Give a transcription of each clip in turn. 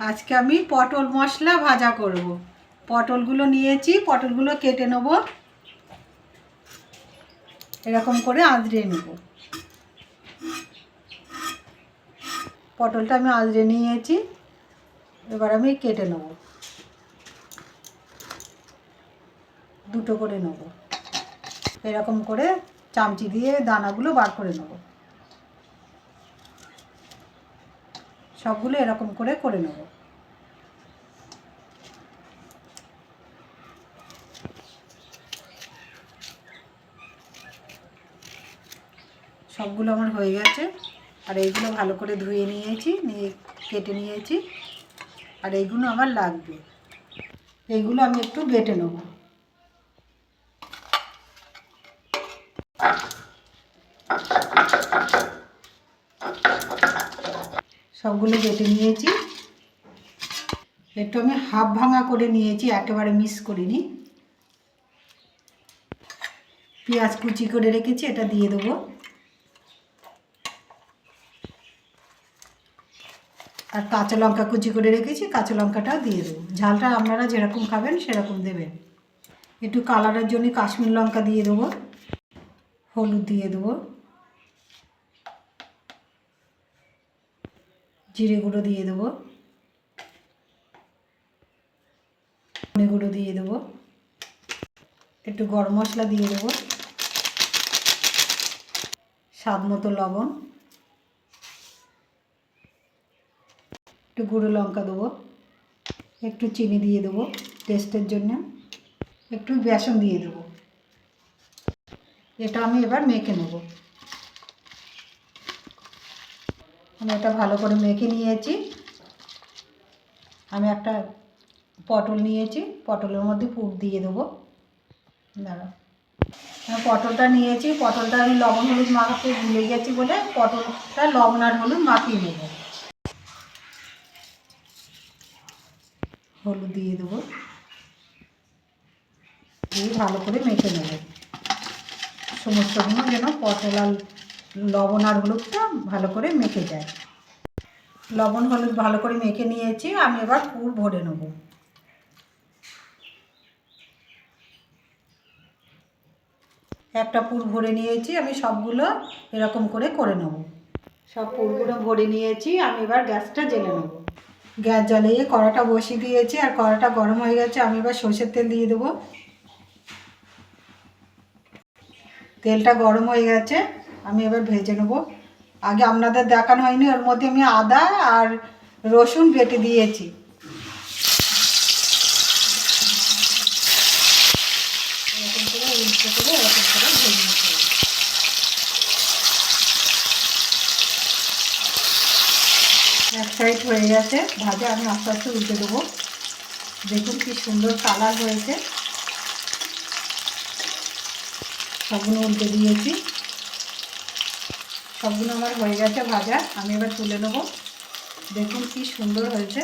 আজকে আমি পটল মশলা ভাজা করব। পটলগুলো নিয়েছি, পটলগুলো কেটে নেব। এরকম করে আঁচড়ে নেব। পটলটা আমি আঁচড়ে নিয়েছি, এবার আমি কেটে নেব। দুটো করে নেব। এরকম করে চামচি দিয়ে দানাগুলো বার করে নেব। সবগুলো এরকম করে করে নেব। সবগুলো আমার হয়ে গেছে। আর এইগুলো ভালো করে ধুয়ে নিয়েছি, নিয়ে কেটে নিয়েছি। আর এইগুলো আমার লাগবে। এইগুলো আমি একটু বেটে নেব। সবগুলো বেটে নিয়েছি। একটু আমি হাফ ভাঙা করে নিয়েছি, একেবারে মিস করিনি। পেঁয়াজ কুচি করে রেখেছি, এটা দিয়ে দেবো। আর কাঁচা লঙ্কা কুচি করে রেখেছি, কাঁচা লঙ্কাটাও দিয়ে দেবো। ঝালটা আপনারা যেরকম খাবেন, সেরকম দেবেন। একটু কালারের জন্য কাশ্মীর লঙ্কা দিয়ে দেবো। হলুদ দিয়ে দেবো। জিরে গুঁড়ো দিয়ে দেবো। ধনে গুঁড়ো দিয়ে দেবো। একটু গরম মশলা দিয়ে দেবো। স্বাদ মতো লবণ। একটু গুঁড়ো লঙ্কা দেবো। একটু চিনি দিয়ে দেবো টেস্টের জন্য। একটু বেসন দিয়ে দেবো। এটা আমি এবার মেখে নেব। আমি এটা ভালো করে মেখে নিয়েছি। আমি একটা পটল নিয়েছি, পটলের মধ্যে পুর দিয়ে দেবো। দাঁড়া পটলটা নিয়েছি, পটলটা আমি লবণ হলুদ মাখাতে ভুলে গেছি বলে পটলটা লবণ আর হলুদ মাখিয়ে নেব। হলুদ দিয়ে দেবো। দিয়ে ভালো করে মেখে নেব। সমস্তগুলো যেন পটল আর লবণ আর হলুদটা ভালো করে মেখে যায়। লবণ, হলুদ ভালো করে মেখে নিয়েছি, আমি এবার পুর ভরে নেব। একটা পুর ভরে নিয়েছি, আমি সবগুলো এরকম করে করে নেব। সব পুরগুলো ভরে নিয়েছি, আমি এবার গ্যাসটা জ্বেলে নেব। গ্যাস জ্বালিয়ে কড়াটা বসিয়ে দিয়েছি, আর কড়াটা গরম হয়ে গেছে, আমি এবার সর্ষের তেল দিয়ে দেবো। তেলটা গরম হয়ে গেছে আমি এবার ভেজে নেব। আগে আপনাদের দেখানো হয়নি, ওর মধ্যে আমি আদা আর রসুন বেটে দিয়েছি। এক সাইড হয়ে গেছে, ভাজা আমি আস্তে আস্তে উল্টে দেবো। দেখুন কি সুন্দর কালার হয়েছে। সবগুলো উল্টে দিয়েছি। সবগুলো আমার হয়ে গেছে ভাজা। আমি এবার তুলে নেব। দেখুন কি সুন্দর হয়েছে।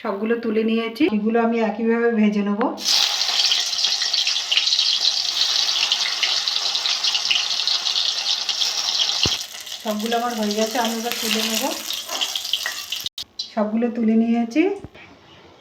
সবগুলো তুলে নিয়েছি। এগুলো আমি একইভাবে ভেজে নেব। সবগুলো আমার হয়ে গেছে, আমি এবার তুলে নেব। সবগুলো তুলে নিয়েছি।